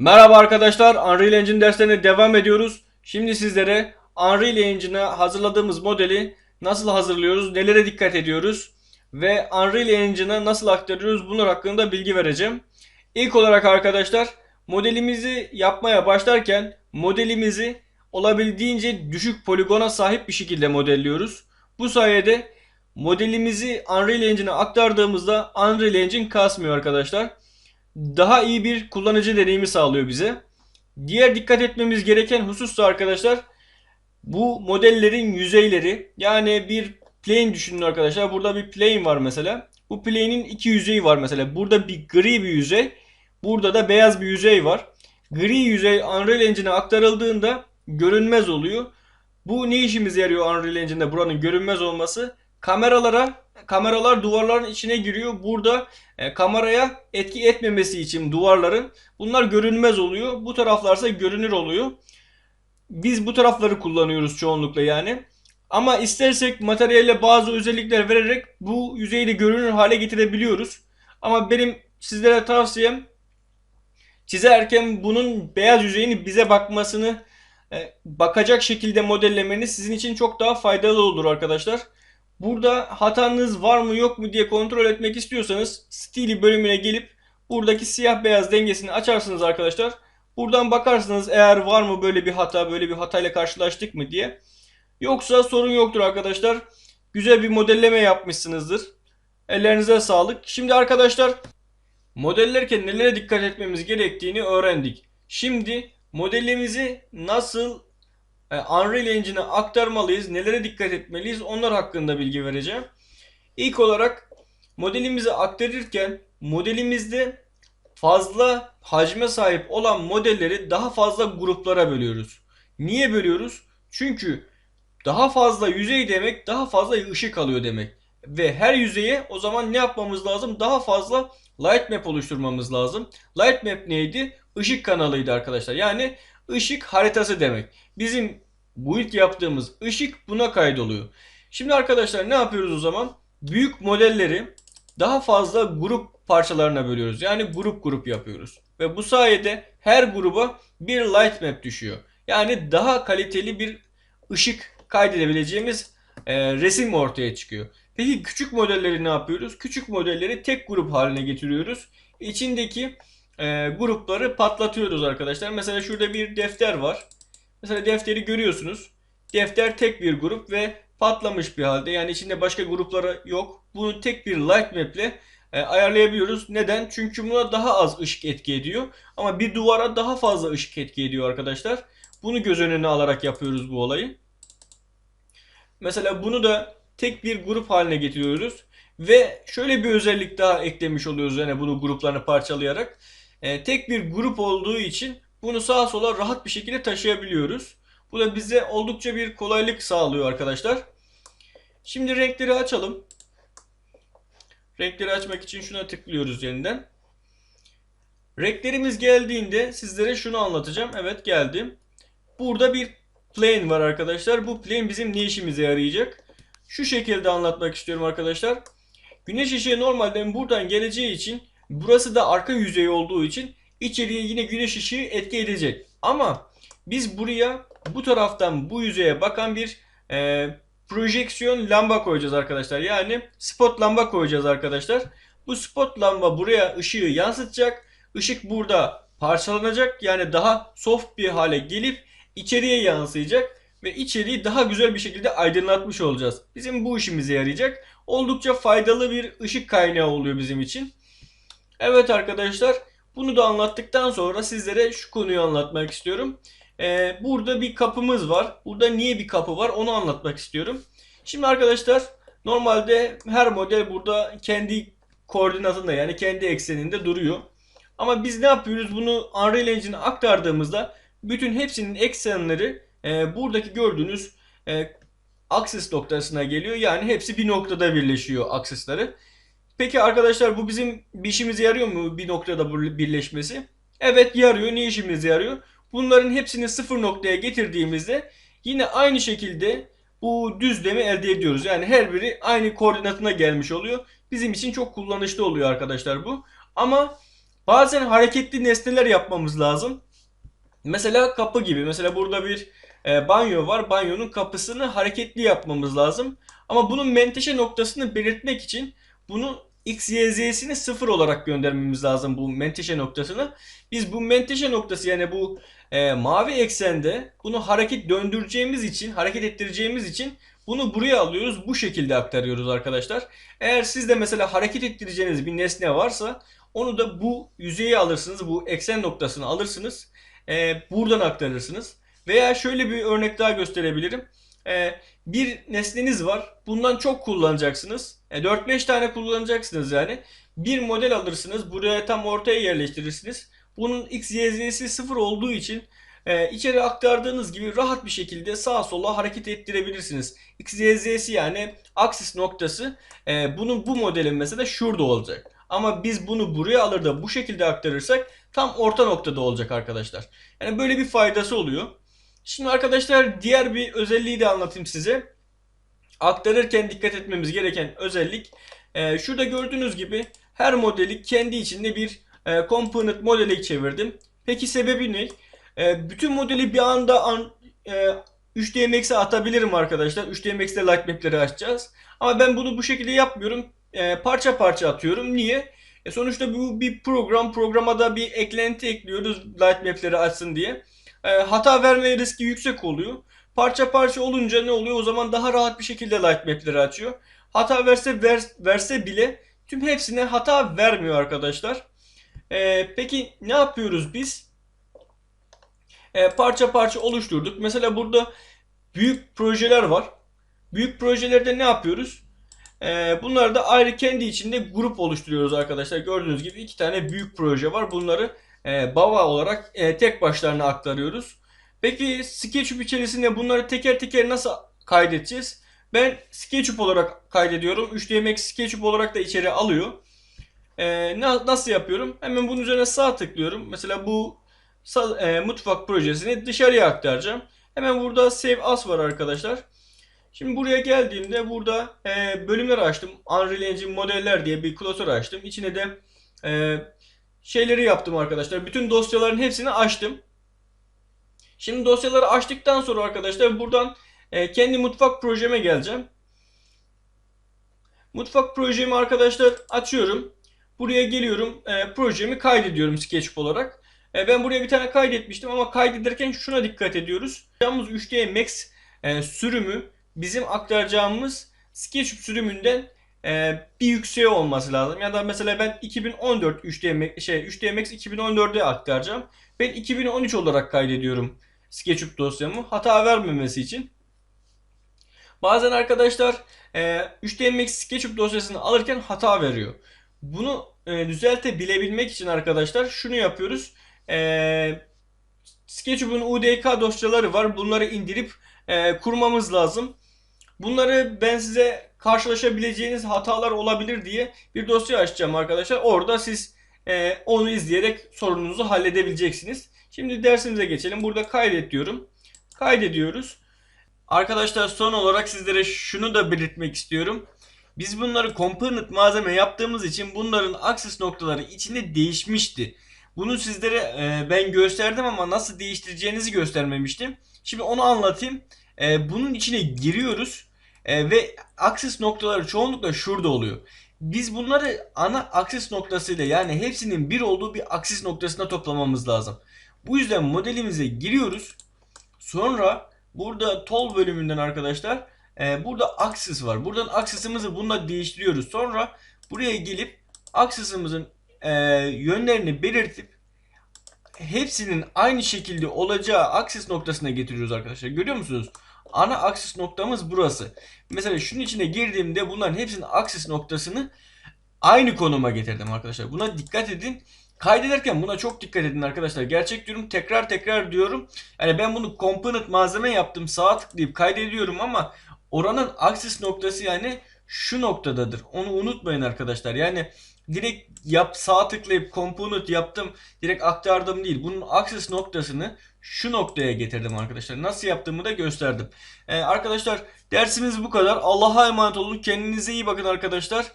Merhaba arkadaşlar, Unreal Engine derslerine devam ediyoruz. Şimdi sizlere Unreal Engine'a hazırladığımız modeli nasıl hazırlıyoruz, nelere dikkat ediyoruz ve Unreal Engine'a nasıl aktarıyoruz bunlar hakkında bilgi vereceğim. İlk olarak arkadaşlar modelimizi yapmaya başlarken modelimizi olabildiğince düşük poligona sahip bir şekilde modelliyoruz. Bu sayede modelimizi Unreal Engine'a aktardığımızda Unreal Engine kasmıyor arkadaşlar daha iyi bir kullanıcı deneyimi sağlıyor bize. Diğer dikkat etmemiz gereken husus da arkadaşlar bu modellerin yüzeyleri. Yani bir plane düşünün arkadaşlar. Burada bir plane var mesela. Bu plane'in iki yüzeyi var mesela. Burada bir gri bir yüzey. Burada da beyaz bir yüzey var. Gri yüzey Unreal Engine'e aktarıldığında görünmez oluyor. Bu ne işimize yarıyor Unreal Engine'de buranın görünmez olması? Kameralara kameralar duvarların içine giriyor. Burada e, kameraya etki etmemesi için duvarların bunlar görünmez oluyor. Bu taraflarsa görünür oluyor. Biz bu tarafları kullanıyoruz çoğunlukla yani. Ama istersek materyalle bazı özellikler vererek bu yüzeyi de görünür hale getirebiliyoruz. Ama benim sizlere tavsiyem çizerken bunun beyaz yüzeyini bize bakmasını e, bakacak şekilde modellemeniz sizin için çok daha faydalı olur arkadaşlar. Burada hatanız var mı yok mu diye kontrol etmek istiyorsanız stili bölümüne gelip buradaki siyah beyaz dengesini açarsınız arkadaşlar. Buradan bakarsınız eğer var mı böyle bir hata, böyle bir hatayla karşılaştık mı diye. Yoksa sorun yoktur arkadaşlar. Güzel bir modelleme yapmışsınızdır. Ellerinize sağlık. Şimdi arkadaşlar modellerken nelere dikkat etmemiz gerektiğini öğrendik. Şimdi modelimizi nasıl Unreal Engine'e aktarmalıyız, nelere dikkat etmeliyiz onlar hakkında bilgi vereceğim. İlk olarak modelimizi aktarırken modelimizde fazla hacme sahip olan modelleri daha fazla gruplara bölüyoruz. Niye bölüyoruz? Çünkü daha fazla yüzey demek daha fazla ışık alıyor demek. Ve her yüzeye o zaman ne yapmamız lazım? Daha fazla light map oluşturmamız lazım. Light map neydi? Işık kanalıydı arkadaşlar. Yani ışık haritası demek. Bizim bu ilk yaptığımız ışık buna kaydoluyor. Şimdi arkadaşlar ne yapıyoruz o zaman? Büyük modelleri daha fazla grup parçalarına bölüyoruz. Yani grup grup yapıyoruz. Ve bu sayede her gruba bir light map düşüyor. Yani daha kaliteli bir ışık kaydedebileceğimiz e, resim ortaya çıkıyor. Peki küçük modelleri ne yapıyoruz? Küçük modelleri tek grup haline getiriyoruz. İçindeki e, grupları patlatıyoruz arkadaşlar. Mesela şurada bir defter var. Mesela defteri görüyorsunuz. Defter tek bir grup ve patlamış bir halde. Yani içinde başka grupları yok. Bunu tek bir light map ile e, ayarlayabiliyoruz. Neden? Çünkü buna daha az ışık etki ediyor. Ama bir duvara daha fazla ışık etki ediyor arkadaşlar. Bunu göz önüne alarak yapıyoruz bu olayı. Mesela bunu da tek bir grup haline getiriyoruz. Ve şöyle bir özellik daha eklemiş oluyoruz yani bunu gruplarını parçalayarak. E, tek bir grup olduğu için bunu sağa sola rahat bir şekilde taşıyabiliyoruz. Bu da bize oldukça bir kolaylık sağlıyor arkadaşlar. Şimdi renkleri açalım. Renkleri açmak için şuna tıklıyoruz yeniden. Renklerimiz geldiğinde sizlere şunu anlatacağım. Evet geldim. Burada bir plane var arkadaşlar. Bu plane bizim ne işimize yarayacak? Şu şekilde anlatmak istiyorum arkadaşlar. Güneş ışığı normalde buradan geleceği için burası da arka yüzey olduğu için içeriye yine güneş ışığı etki edecek. Ama biz buraya bu taraftan bu yüzeye bakan bir e, projeksiyon lamba koyacağız arkadaşlar. Yani spot lamba koyacağız arkadaşlar. Bu spot lamba buraya ışığı yansıtacak. Işık burada parçalanacak. Yani daha soft bir hale gelip içeriye yansıyacak. Ve içeriği daha güzel bir şekilde aydınlatmış olacağız. Bizim bu işimize yarayacak. Oldukça faydalı bir ışık kaynağı oluyor bizim için. Evet arkadaşlar. Bunu da anlattıktan sonra sizlere şu konuyu anlatmak istiyorum. Ee, burada bir kapımız var. Burada niye bir kapı var onu anlatmak istiyorum. Şimdi arkadaşlar normalde her model burada kendi koordinatında yani kendi ekseninde duruyor. Ama biz ne yapıyoruz? Bunu Unreal Engine'e aktardığımızda bütün hepsinin eksenleri e, buradaki gördüğünüz e, aksis noktasına geliyor. Yani hepsi bir noktada birleşiyor aksisleri. Peki arkadaşlar bu bizim bir işimize yarıyor mu bir noktada birleşmesi? Evet yarıyor. Ne işimize yarıyor? Bunların hepsini sıfır noktaya getirdiğimizde yine aynı şekilde bu düzlemi elde ediyoruz. Yani her biri aynı koordinatına gelmiş oluyor. Bizim için çok kullanışlı oluyor arkadaşlar bu. Ama Bazen hareketli nesneler yapmamız lazım. Mesela kapı gibi. Mesela burada bir e, banyo var. Banyonun kapısını hareketli yapmamız lazım. Ama bunun menteşe noktasını belirtmek için bunu x, y, z'sini sıfır olarak göndermemiz lazım bu menteşe noktasını. Biz bu menteşe noktası yani bu e, mavi eksende bunu hareket döndüreceğimiz için, hareket ettireceğimiz için bunu buraya alıyoruz. Bu şekilde aktarıyoruz arkadaşlar. Eğer sizde mesela hareket ettireceğiniz bir nesne varsa onu da bu yüzeye alırsınız. Bu eksen noktasını alırsınız. E, buradan aktarırsınız. Veya şöyle bir örnek daha gösterebilirim. E, bir nesneniz var. Bundan çok kullanacaksınız. E, 4-5 tane kullanacaksınız yani. Bir model alırsınız. Buraya tam ortaya yerleştirirsiniz. Bunun x, y, z'si sıfır olduğu için e, içeri aktardığınız gibi rahat bir şekilde sağa sola hareket ettirebilirsiniz. X, Y, Z'si yani aksis noktası e, bunun bu modelin mesela şurada olacak. Ama biz bunu buraya alır da bu şekilde aktarırsak tam orta noktada olacak arkadaşlar. Yani böyle bir faydası oluyor. Şimdi arkadaşlar diğer bir özelliği de anlatayım size. Aktarırken dikkat etmemiz gereken özellik. E, şurada gördüğünüz gibi her modeli kendi içinde bir e, component modeli çevirdim. Peki sebebi ne? E, bütün modeli bir anda an, e, 3DMX'e atabilirim arkadaşlar. 3DMX'te lightmap'leri açacağız. Ama ben bunu bu şekilde yapmıyorum. E, parça parça atıyorum. Niye? E, sonuçta bu bir program. Programa da bir eklenti ekliyoruz lightmap'leri açsın diye. E, hata verme riski yüksek oluyor. Parça parça olunca ne oluyor? O zaman daha rahat bir şekilde lightmap'leri açıyor. Hata verse ver, verse bile tüm hepsine hata vermiyor arkadaşlar. E, peki ne yapıyoruz biz? e, parça parça oluşturduk. Mesela burada büyük projeler var. Büyük projelerde ne yapıyoruz? Bunları da ayrı kendi içinde grup oluşturuyoruz arkadaşlar. Gördüğünüz gibi iki tane büyük proje var. Bunları e, baba olarak e, tek başlarına aktarıyoruz. Peki SketchUp içerisinde bunları teker teker nasıl kaydedeceğiz? Ben SketchUp olarak kaydediyorum. 3DMX SketchUp olarak da içeri alıyor. E, nasıl yapıyorum? Hemen bunun üzerine sağ tıklıyorum. Mesela bu e, mutfak projesini dışarıya aktaracağım. Hemen burada Save As var arkadaşlar. Şimdi buraya geldiğimde burada e, bölümler açtım. Unreal Engine modeller diye bir klasör açtım. İçine de e, şeyleri yaptım arkadaşlar. Bütün dosyaların hepsini açtım. Şimdi dosyaları açtıktan sonra arkadaşlar buradan e, kendi mutfak projeme geleceğim. Mutfak projemi arkadaşlar açıyorum. Buraya geliyorum. E, projemi kaydediyorum SketchUp olarak. E, ben buraya bir tane kaydetmiştim ama kaydederken şuna dikkat ediyoruz. Yapacağımız 3D Max sürümü bizim aktaracağımız SketchUp sürümünden e, bir yükseği olması lazım. Ya da mesela ben 2014 3D Max, şey 3D Max 2014'e aktaracağım. Ben 2013 olarak kaydediyorum SketchUp dosyamı hata vermemesi için. Bazen arkadaşlar e, 3D Max SketchUp dosyasını alırken hata veriyor. Bunu e, düzeltebilebilmek için arkadaşlar şunu yapıyoruz. E, SketchUp'un UDK dosyaları var. Bunları indirip e, kurmamız lazım. Bunları ben size karşılaşabileceğiniz hatalar olabilir diye bir dosya açacağım arkadaşlar. Orada siz e, onu izleyerek sorununuzu halledebileceksiniz. Şimdi dersimize geçelim. Burada kaydet diyorum. Kaydediyoruz. Arkadaşlar son olarak sizlere şunu da belirtmek istiyorum. Biz bunları component malzeme yaptığımız için bunların aksis noktaları içinde değişmişti. Bunu sizlere e, ben gösterdim ama nasıl değiştireceğinizi göstermemiştim. Şimdi onu anlatayım. E, bunun içine giriyoruz e, ve aksis noktaları çoğunlukla şurada oluyor. Biz bunları ana aksis noktasıyla yani hepsinin bir olduğu bir aksis noktasına toplamamız lazım. Bu yüzden modelimize giriyoruz. Sonra burada tol bölümünden arkadaşlar e, burada aksis var. Buradan aksisimizi bununla değiştiriyoruz. Sonra buraya gelip aksisimizin e, yönlerini belirtip hepsinin aynı şekilde olacağı aksis noktasına getiriyoruz arkadaşlar. Görüyor musunuz? Ana aksis noktamız burası. Mesela şunun içine girdiğimde bunların hepsinin aksis noktasını aynı konuma getirdim arkadaşlar. Buna dikkat edin. Kaydederken buna çok dikkat edin arkadaşlar. Gerçek diyorum tekrar tekrar diyorum. Yani ben bunu component malzeme yaptım. Sağa tıklayıp kaydediyorum ama oranın aksis noktası yani şu noktadadır. Onu unutmayın arkadaşlar. Yani direkt yap sağ tıklayıp component yaptım. Direkt aktardım değil. Bunun aksis noktasını şu noktaya getirdim arkadaşlar. Nasıl yaptığımı da gösterdim. Ee, arkadaşlar dersimiz bu kadar. Allah'a emanet olun. Kendinize iyi bakın arkadaşlar.